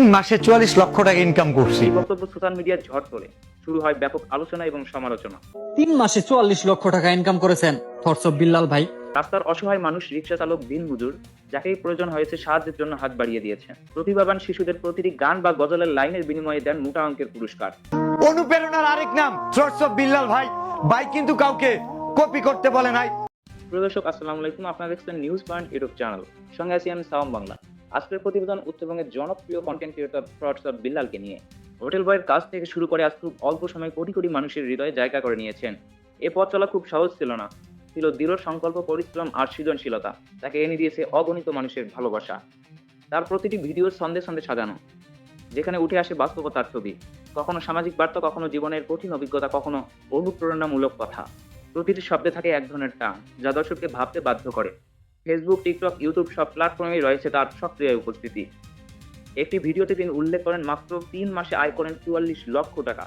তিন মাসে চুয়াল্লিশ লক্ষ টাকা ইনকাম করছি। বক্তব্য সোশ্যাল মিডিয়ায় ঝড় তোলে শুরু হয় ব্যাপক আলোচনা এবং সমালোচনা। তিন মাসে চুয়াল্লিশ লক্ষ টাকা ইনকাম করেছেন বিল্লাল ভাই। রাস্তার অসহায় মানুষ রিক্সা চালক দিন মজুর যাকেই প্রয়োজন হয়েছে সাহায্যের জন্য হাত বাড়িয়ে দিয়েছেন প্রতিভাবান শিশুদের প্রতিটি গান বা গজলের লাইনের বিনিময়ে দেন মোটা অঙ্কের পুরস্কার। অনুপ্রেরণার আরেক নাম বিল্লাল ভাই। ভাই কিন্তু কাউকে কপি করতে বলে নাই। প্রিয় দর্শক আসসালামু আলাইকুম। আপনারা দেখছেন নিউজ পয়েন্ট ইউটিউব চ্যানেল। সঙ্গে আছি আমি সাওম বাংলা। আজকের প্রতিবেদন উত্তরবঙ্গের জনপ্রিয় কন্টেন্ট ক্রিয়েটর অফ বিল্লালকে নিয়ে। হোটেল বয়ের কাজ থেকে শুরু করে আজ খুব অল্প সময়ে কোটি কোটি মানুষের হৃদয়ে জায়গা করে নিয়েছেন। এ পথ চলা খুব সহজ ছিল না। ছিল দৃঢ় সংকল্প, পরিশ্রম আর সৃজনশীলতা। তাকে এনে দিয়েছে অগণিত মানুষের ভালোবাসা। তার প্রতিটি ভিডিওর সন্দেহ সন্দেহ সাজানো, যেখানে উঠে আসে বাস্তবতার ছবি। কখনো সামাজিক বার্তা, কখনো জীবনের কঠিন অভিজ্ঞতা, কখনো অনুপ্রেরণামূলক কথা। প্রতিটি শব্দে থাকে এক ধরনের টান, যা দর্শককে ভাবতে বাধ্য করে। ফেসবুক টিকটক ইউটিউব সব প্ল্যাটফর্মেই রয়েছে তার সক্রিয় উপস্থিতি। একটি ভিডিওতে তিনি উল্লেখ করেন মাত্র তিন মাসে আয় করেন চুয়াল্লিশ লক্ষ টাকা।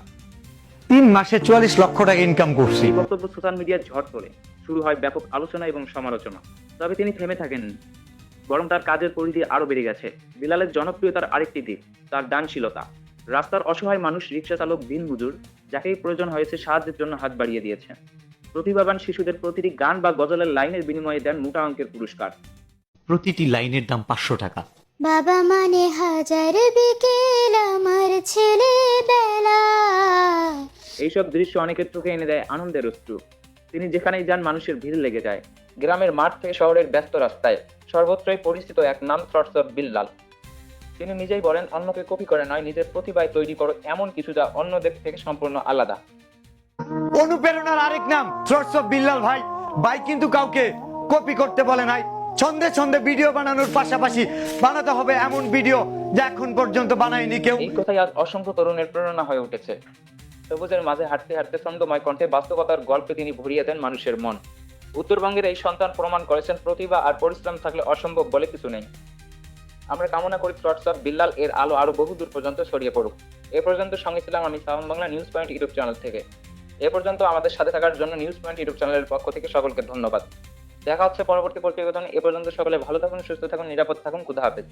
তিন মাসে চুয়াল্লিশ লক্ষ টাকা ইনকাম করছি। এই বক্তব্য সোশ্যাল মিডিয়ায় ঝড় তোলে। শুরু হয় ব্যাপক আলোচনা এবং সমালোচনা। তবে তিনি থেমে থাকেন। বরং তার কাজের পরিধি আরও বেড়ে গেছে। বিলালের জনপ্রিয়তার আরেকটি দিক তার দানশীলতা। রাস্তার অসহায় মানুষ রিক্সা চালক দিন মজুর যাকেই প্রয়োজন হয়েছে সাহায্যের জন্য হাত বাড়িয়ে দিয়েছেন। প্রতিভাবান শিশুদের প্রতিটি গান বা গজলের লাইনের বিনিময়ে দেন মোটা অঙ্কের পুরস্কার। প্রতিটি লাইনের দাম পাঁচশো টাকা। বাবা মানে হাজার বিকেল আমার ছেলেবেলা। এইসব দৃশ্য অনেকের চোখে এনে দেয় আনন্দের অশ্রু। তিনি যেখানেই যান মানুষের ভিড় লেগে যায়। গ্রামের মাঠ থেকে শহরের ব্যস্ত রাস্তায় সর্বত্রই পরিচিত এক নাম থ্রটস বিল্লাল। তিনি নিজেই বলেন অন্যকে কপি করে নয় নিজের প্রতিভায় তৈরি করো এমন কিছু যা অন্যদের থেকে সম্পূর্ণ আলাদা। অনুপ্রেরণার আরেক নাম থ্রটস অফ বিল্লাল ভাই। ভাই কিন্তু কাউকে কপি করতে বলে নাই। ছন্দে ছন্দে ভিডিও বানানোর পাশাপাশি বানাতে হবে এমন ভিডিও যা এখন পর্যন্ত বানায়নি কেউ। এই কথাই আজ অসংখ্য তরুণের প্রেরণা হয়ে উঠেছে। সবুজের মাঝে হাঁটতে হাঁটতে ছন্দময় কণ্ঠে বাস্তবতার গল্পে তিনি ভরিয়ে দেন মানুষের মন। উত্তরবঙ্গের এই সন্তান প্রমাণ করেছেন, প্রতিভা আর পরিশ্রম থাকলে অসম্ভব বলে কিছু নেই। আমরা কামনা করি থ্রটস অফ বিল্লাল এর আলো আরও বহু দূর পর্যন্ত ছড়িয়ে পড়ুক। এ পর্যন্ত সঙ্গে ছিলাম আমি sound Bangla news point YouTube channel থেকে। এ পর্যন্ত আমাদের সাথে থাকার জন্য নিউজ পয়েন্ট ইউটিউব চ্যানেলের পক্ষ থেকে সকলকে ধন্যবাদ। দেখা হচ্ছে পরবর্তী প্রতিবেদন এ পর্যন্ত সকলে ভালো থাকুন, সুস্থ থাকুন, নিরাপদ থাকুন। খুদা হাফেজ।